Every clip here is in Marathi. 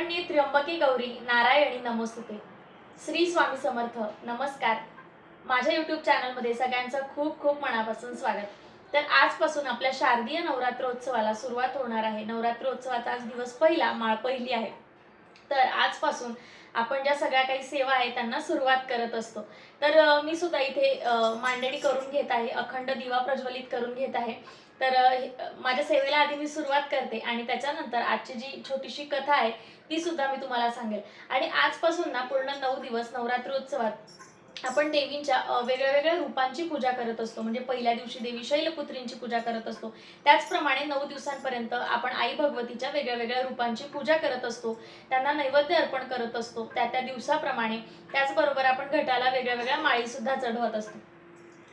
मी त्र्यंबके गौरी नारायणी नमोस्तुते. श्री स्वामी समर्थ नमस्कार. माझ्या यूट्यूब चॅनलमध्ये सगळ्यांचं खूप खूप मनापासून स्वागत. तर आजपासून आपल्या शारदीय नवरात्रोत्सवाला सुरुवात होणार आहे. नवरात्रोत्सवाचा आज दिवस पहिला माळ पहिली आहे. तर आजपासून आपण ज्या सगळ्या काही सेवा आहे त्यांना सुरुवात करत असतो. तर मी सुद्धा इथे मांडणी करून घेत आहे अखंड दिवा प्रज्वलित करून घेत आहे. तर माझ्या सेवेला आधी मी सुरुवात करते आणि त्याच्यानंतर आजची जी छोटीशी कथा आहे ती सुद्धा मी तुम्हाला सांगेल. आणि आजपासून ना पूर्ण नऊ दिवस नवरात्रोत्सवात आपण देवींच्या वेगळ्या वेगळ्या रूपांची पूजा करत असतो. म्हणजे पहिल्या दिवशी देवी शैलपुत्रींची पूजा करत असतो. त्याचप्रमाणे नऊ दिवसांपर्यंत आपण आई भगवतीच्या वेगळ्या वेगळ्या रूपांची पूजा करत असतो. त्यांना नैवेद्य अर्पण करत असतो. त्या त्या दिवसाप्रमाणे. त्याचबरोबर आपण घटाला वेगळ्या वेगळ्या माळी सुद्धा चढवत असतो.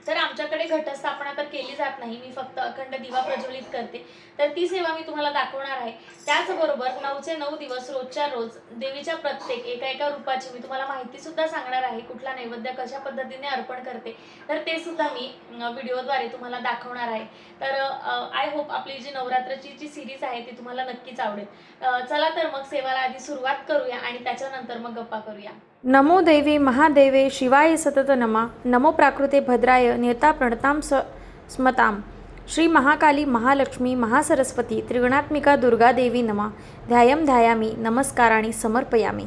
तर आमच्याकडे घटस्थापना तर केली जात नाही. मी फक्त अखंड दिवा प्रज्वलित करते. तर ती सेवा मी तुम्हाला दाखवणार आहे. त्याचबरोबर नऊचे नऊ दिवस रोजच्या रोज देवीच्या प्रत्येक एका एका रूपाची मी तुम्हाला माहिती सुद्धा सांगणार आहे कुठला नैवेद्य कशा पद्धतीने अर्पण करते. तर ते सुद्धा मी व्हिडिओद्वारे तुम्हाला दाखवणार आहे. तर आय होप आपली जी नवरात्राची जी सिरीज आहे ती तुम्हाला नक्कीच आवडेल. चला तर मग सेवाला आधी सुरुवात करूया आणि त्याच्यानंतर मग गप्पा करूया. नमो देवी महादेवे शिवाय सतत नमा नमो प्राकृते भद्राय नेता प्रणताम स स्मताम. श्री महाकाली महालक्ष्मी महासरस्वती त्रिगुणात्मिका दुर्गा देवी नमा ध्यायम ध्यायामी नमस्काराणी समर्पयामी.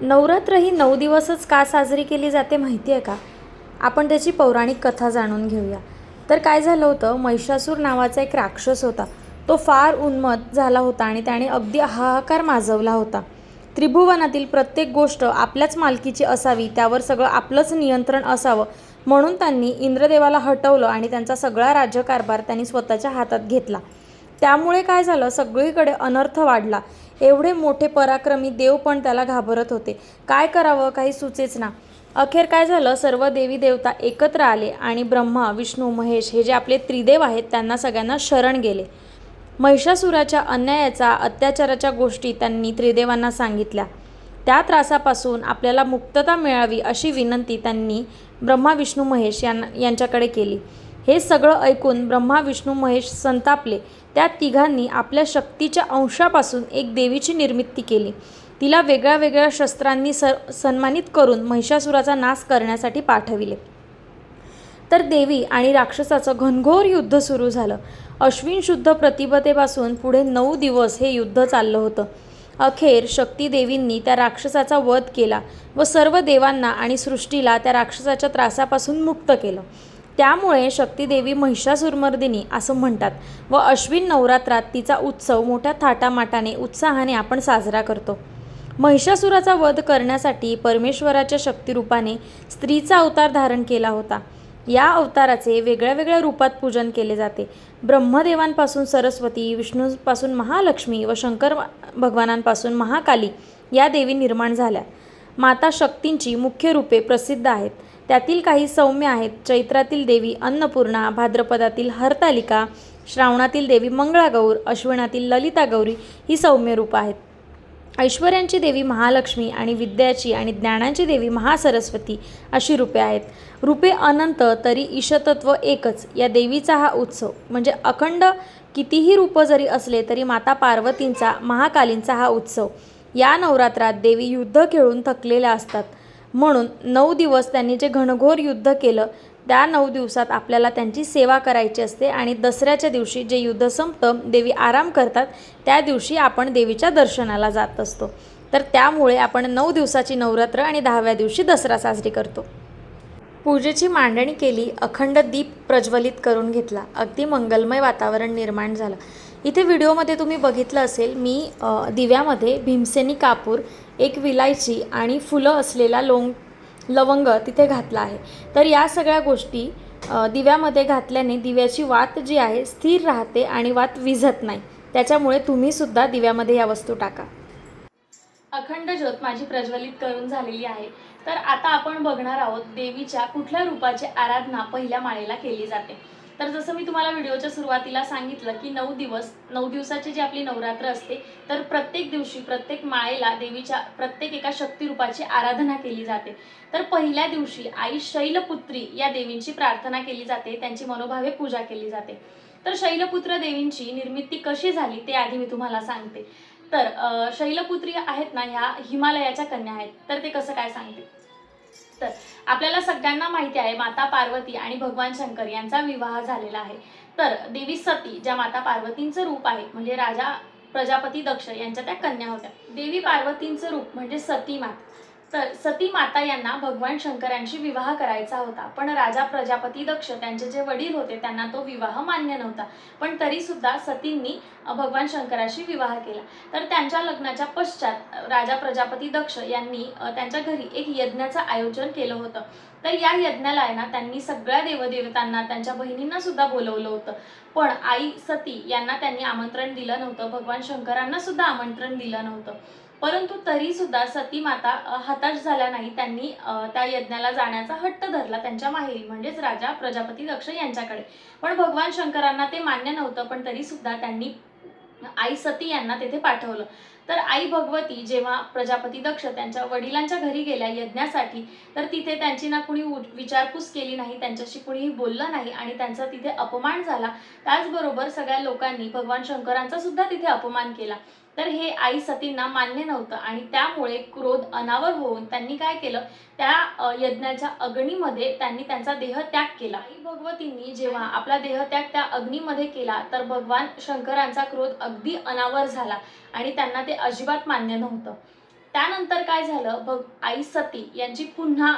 नवरात्र ही नऊ दिवसच का साजरी केली जाते माहिती आहे का? आपण त्याची पौराणिक कथा जाणून घेऊया. तर काय झालं होतं महिषासूर नावाचा एक राक्षस होता. तो फार उन्मत झाला होता आणि त्याने अगदी हाहाकार माजवला होता. त्रिभुवनातील प्रत्येक गोष्ट आपल्याच मालकीची असावी त्यावर सगळं आपलंच नियंत्रण असावं म्हणून त्यांनी इंद्रदेवाला हटवलं आणि त्यांचा सगळा राज्यकारभार त्यांनी स्वतःच्या हातात घेतला. त्यामुळे काय झालं? सगळीकडे अनर्थ वाढला. एवढे मोठे पराक्रमी देव पण त्याला घाबरत होते. काय करावं? काही सुचेच ना. अखेर काय झालं? सर्व देवी देवता एकत्र आले आणि ब्रह्मा विष्णू महेश हे जे आपले त्रिदेव आहेत त्यांना सगळ्यांना शरण गेले. महिषासुराच्या अन्यायाचा अत्याचाराच्या गोष्टी त्यांनी त्रिदेवांना सांगितल्या. त्या त्रासापासून आपल्याला मुक्तता मिळावी अशी विनंती त्यांनी ब्रह्मा विष्णू महेश यांना यांच्याकडे केली. हे सगळं ऐकून ब्रह्मा विष्णू महेश संतापले. त्या तिघांनी आपल्या शक्तीच्या अंशापासून एक देवीची निर्मिती केली. तिला वेगळ्या वेगळ्या शस्त्रांनी स सन्मानित करून महिषासुराचा नाश करण्यासाठी पाठविले. तर देवी आणि राक्षसाचं घनघोर युद्ध सुरू झालं. अश्विन शुद्ध प्रतिपदेपासून पुढे नऊ दिवस हे युद्ध चाललं होतं. अखेर शक्तीदेवींनी त्या राक्षसाचा वध केला व सर्व देवांना आणि सृष्टीला त्या राक्षसाच्या त्रासापासून मुक्त केलं. त्यामुळे शक्तीदेवी महिषासुरमर्दिनी असं म्हणतात व अश्विन नवरात्रात तिचा उत्सव मोठ्या थाटामाटाने उत्साहाने आपण साजरा करतो. महिषासुराचा वध करण्यासाठी परमेश्वराच्या शक्तिरूपाने स्त्रीचा अवतार धारण केला होता. या अवताराचे वेगळ्या वेगळ्या रूपात पूजन केले जाते. ब्रह्मदेवांपासून सरस्वती विष्णूपासून महालक्ष्मी व शंकर भगवानांपासून महाकाली या देवी निर्माण झाल्या. माता शक्तींची मुख्य रूपे प्रसिद्ध आहेत. त्यातील काही सौम्य आहेत. चैत्रातील देवी अन्नपूर्णा भाद्रपदातील हरतालिका श्रावणातील देवी मंगळागौर अश्विनातील ललिता गौरी ही सौम्य रूपं आहेत. ऐश्वर्यांची देवी महालक्ष्मी आणि विद्याची आणि ज्ञानाची देवी महासरस्वती अशी रूपे आहेत. रूपे अनंत तरी ईशतत्व एकच. या देवीचा हा उत्सव म्हणजे अखंड कितीही रूपं जरी असले तरी माता पार्वतींचा महाकालींचा हा उत्सव. या नवरात्रात देवी युद्ध खेळून थकलेल्या असतात. म्हणून नऊ दिवस त्यांनी जे घनघोर युद्ध केलं त्या नऊ दिवसात आपल्याला त्यांची सेवा करायची असते आणि दसऱ्याच्या दिवशी जे युद्ध संपतं देवी आराम करतात त्या दिवशी आपण देवीच्या दर्शनाला जात असतो. तर त्यामुळे आपण नऊ दिवसाची नवरात्र आणि दहाव्या दिवशी दसरा साजरी करतो. पूजेची मांडणी केली अखंड दीप प्रज्वलित करून घेतला. अगदी मंगलमय वातावरण निर्माण झालं. इथे व्हिडिओमध्ये तुम्ही बघितलं असेल मी दिव्यामध्ये भीमसेनी कापूर एक विलायची आणि फुलं असलेला लोंग लवंग तिथे घातला आहे. तर या सगळ्या गोष्टी दिव्यामध्ये घातल्याने दिव्याची वात जी आहे स्थिर राहते आणि वात विझत नाही. त्याच्यामुळे तुम्हीसुद्धा दिव्यामध्ये या वस्तू टाका. अखंड ज्योत माझी प्रज्वलित करून झालेली आहे. तर आता आपण बघणार आहोत देवीच्या कुठल्या रूपाची आराधना पहिल्या माळेला केली जाते. तर जसं मी तुम्हाला व्हिडिओच्या सुरुवातीला सांगितलं की नऊ दिवस नऊ दिवसाची जी आपली नवरात्र असते तर प्रत्येक दिवशी प्रत्येक माळेला देवीच्या प्रत्येक एका शक्तिरूपाची आराधना केली जाते. तर पहिल्या दिवशी आई शैलपुत्री या देवींची प्रार्थना केली जाते त्यांची मनोभावे पूजा केली जाते. तर शैलपुत्र देवींची निर्मिती कशी झाली ते आधी मी तुम्हाला सांगते. तर शैलपुत्री आहेत ना ह्या हिमालयाच्या कन्या आहेत. तर ते कसं काय सांगते तर आपल्याला सगळ्यांना माहिती आहे माता पार्वती आणि भगवान शंकर यांचा विवाह झालेला आहे. तर देवी सती ज्या माता पार्वतींचं रूप आहे म्हणजे राजा प्रजापती दक्ष यांच्या त्या कन्या होत्या. देवी पार्वतींचं रूप म्हणजे सती माता. तर सती माता यांना भगवान शंकरांशी विवाह करायचा होता. पण राजा प्रजापती दक्ष त्यांचे जे वडील होते त्यांना तो विवाह मान्य नव्हता. पण तरी सुद्धा सतींनी भगवान शंकराशी विवाह केला. तर त्यांच्या लग्नाच्या पश्चात राजा प्रजापती दक्ष यांनी त्यांच्या घरी एक यज्ञाचं आयोजन केलं होतं. तर या यज्ञाला आहे ना त्यांनी सगळ्या देवदेवतांना त्यांच्या बहिणींना सुद्धा बोलवलं होतं. पण आई सती यांना त्यांनी आमंत्रण दिलं नव्हतं. भगवान शंकरांना सुद्धा आमंत्रण दिलं नव्हतं. परंतु तरी सुद्धा सती माता हताश झाल्या नाही. त्यांनी त्या यज्ञाला जाण्याचा हट्ट धरला त्यांच्या माहेरी म्हणजेच राजा प्रजापती दक्ष यांच्याकडे. पण भगवान शंकरांना ते मान्य नव्हतं पण तरी सुद्धा त्यांनी आई सती यांना तेथे पाठवलं. तर आई भगवती जेव्हा प्रजापती दक्ष त्यांच्या वडिलांच्या घरी गेल्या यज्ञासाठी तर तिथे त्यांची ना कुणी उ- विचारपूस केली नाही त्यांच्याशी कुणीही बोललं नाही आणि त्यांचा तिथे अपमान झाला. त्याचबरोबर सगळ्या लोकांनी भगवान शंकरांचा सुद्धा तिथे अपमान केला. तर हे आई सतींना मान्य नव्हतं. आणि त्यामुळे क्रोध अनावर होऊन त्यांनी काय केलं? त्या यज्ञाच्या अग्नीमध्ये त्यांनी त्यांचा देह त्याग केला. आई भगवतींनी जेव्हा आपला देहत्याग त्या अग्नीमध्ये केला तर भगवान शंकरांचा क्रोध अगदी अनावर झाला आणि त्यांना ते अजिबात मान्य नव्हतं. त्यानंतर काय झालं? भग आई सती यांची पुन्हा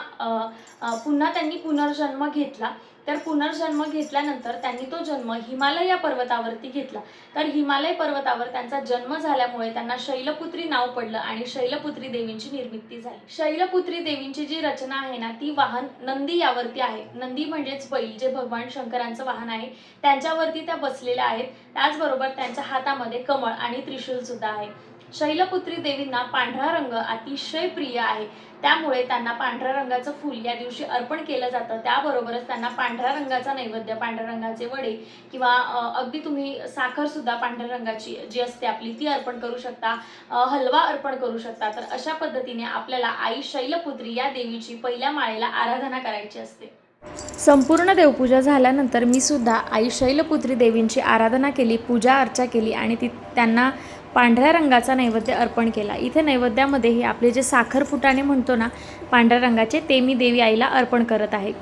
पुन्हा त्यांनी पुनर्जन्म घेतला. तर पुनर्जन्म घेतल्यानंतर त्यांनी तो जन्म हिमालय पर्वतावरती घेतला. तर हिमालय पर्वतावर त्यांचा जन्म झाल्यामुळे त्यांना शैलपुत्री नाव पडलं आणि शैलपुत्री देवींची निर्मिती झाली. शैलपुत्री देवींची जी रचना आहे ना ती वाहन नंदी यावरती आहे. नंदी म्हणजेच बैल जे भगवान शंकरांचं वाहन आहे त्यांच्यावरती त्या बसलेल्या आहेत. त्याचबरोबर त्यांच्या हातामध्ये कमळ आणि त्रिशूल सुद्धा आहे. शैलपुत्री देवींना पांढरा रंग अतिशय प्रिय आहे. त्यामुळे त्यांना पांढऱ्या रंगाचं फूल या दिवशी अर्पण केलं जातं. त्याबरोबरच त्यांना पांढऱ्या रंगाचा नैवेद्य पांढऱ्या रंगाचे वडे किंवा अगदी तुम्ही साखरसुद्धा पांढऱ्या रंगाची जी असते आपली ती अर्पण करू शकता. हलवा अर्पण करू शकता. तर अशा पद्धतीने आपल्याला आई शैलपुत्री या देवीची पहिल्या माळेला आराधना करायची असते. संपूर्ण देवपूजा झाल्यानंतर मी सुद्धा आई शैलपुत्री देवींची आराधना केली पूजा अर्चा केली आणि ती त्यांना पांढऱ्या रंगाचा नैवेद्य अर्पण केला. इथे नैवेद्यामध्ये हे आपले जे साखर फुटाणे म्हणतो ना पांढऱ्या रंगाचे ते मी देवी आईला अर्पण करत आहे.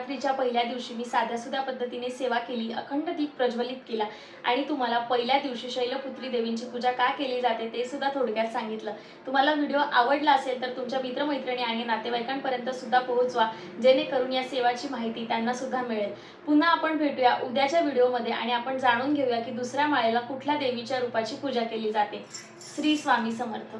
नवरात्रीच्या पहिल्या दिवशी मी साध्या सुध्या पद्धतीने सेवा केली अखंड दीप प्रज्वलित केला. आणि तुम्हाला पहिल्या दिवशी शैलपुत्री देवींची पूजा का केली जाते ते सुद्धा थोडक्यात सांगितलं. तुम्हाला व्हिडिओ आवडला असेल तर तुमच्या मित्रमैत्रिणी आणि नातेवाईकांपर्यंत सुद्धा पोहोचवा. जेणेकरून या सेवाची माहिती त्यांना सुद्धा मिळेल. पुन्हा आपण भेटूया उद्याच्या व्हिडिओमध्ये आणि आपण जाणून घेऊया की दुसऱ्या माळेला कुठल्या देवीच्या रूपाची पूजा केली जाते. श्री स्वामी समर्थ.